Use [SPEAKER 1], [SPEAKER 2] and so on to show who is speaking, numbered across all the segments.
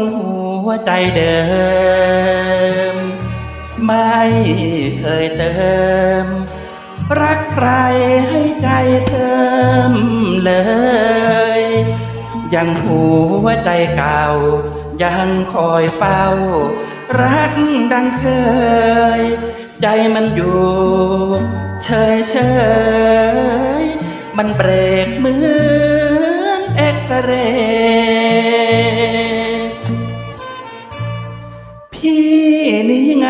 [SPEAKER 1] นหัวใจเดิม ไม่เคยเติม รักใครให้ใจเพิ่มเลย ยังหัวใจเก่า ยังคอยเฝ้า รักดังเคย ใจมันอยู่เฉยเฉยมันเบรกเหมือนเอ็กซเรย์ พี่นี่ไง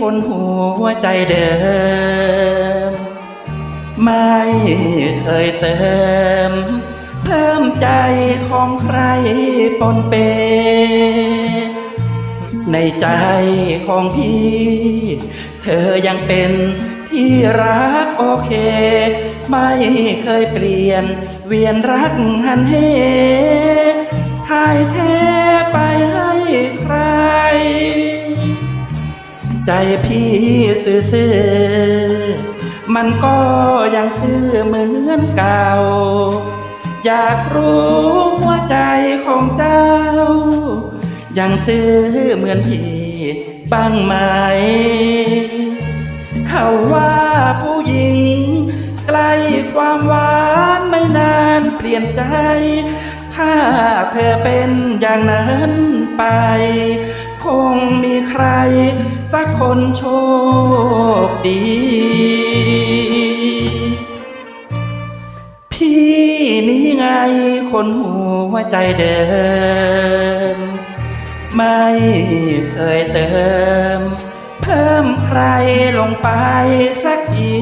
[SPEAKER 1] คนหัวใจเดิม ไม่เคยเติม เพิ่มใจของใครปนเป ในใจของพี่ เธอยังเป็นที่รักโอเค ไม่เคยเปลี่ยน เวียนรักหันเหทายเทไปให้ใคร ใจพี่ซื่อๆมันก็ยังซื่อเหมือนเก่า อยากรู้ว่าใจของเจ้า ยังซื่อเหมือนพี่บ้างไหม เขาว่าผู้หญิง ใกล้ความหวานไม่นานเปลี่ยนใจ ถ้าเธอเป็นอย่างนั้นไป คงมีใคร สักคนโชคดี พี่นี่ไงคนหัวใจเดิม ไม่เคยเติม เพิ่มใครลงไปสักที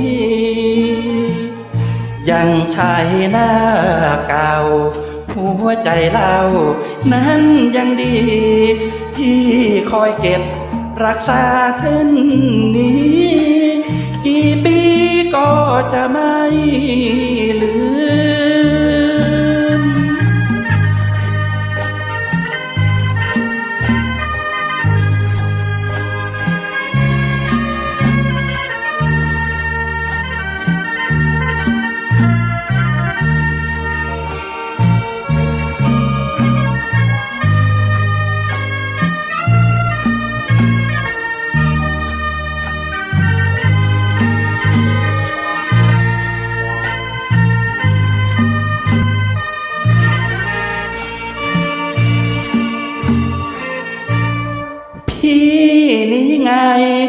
[SPEAKER 1] ยังใช้หน้าเก่าหัวใจเรา นั้นยังดี ที่คอยเก็บ รักษาเช่นนี้ กี่ปีก็จะไม่ลืม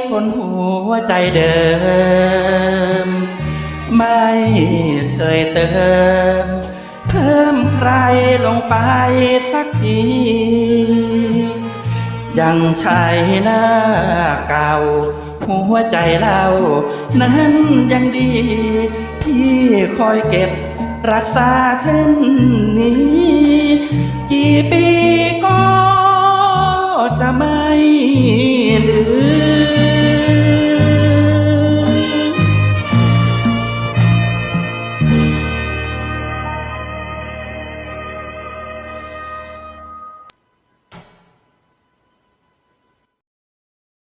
[SPEAKER 1] คนหัวใจเดิม ไม่เคยเติม เพิ่มใครลงไปสักที ยังใช้หน้าเก่า หัวใจเรานั้นยังดี ที่คอยเก็บรักษาเช่นนี้ กี่ปีก็จะไม่ลืม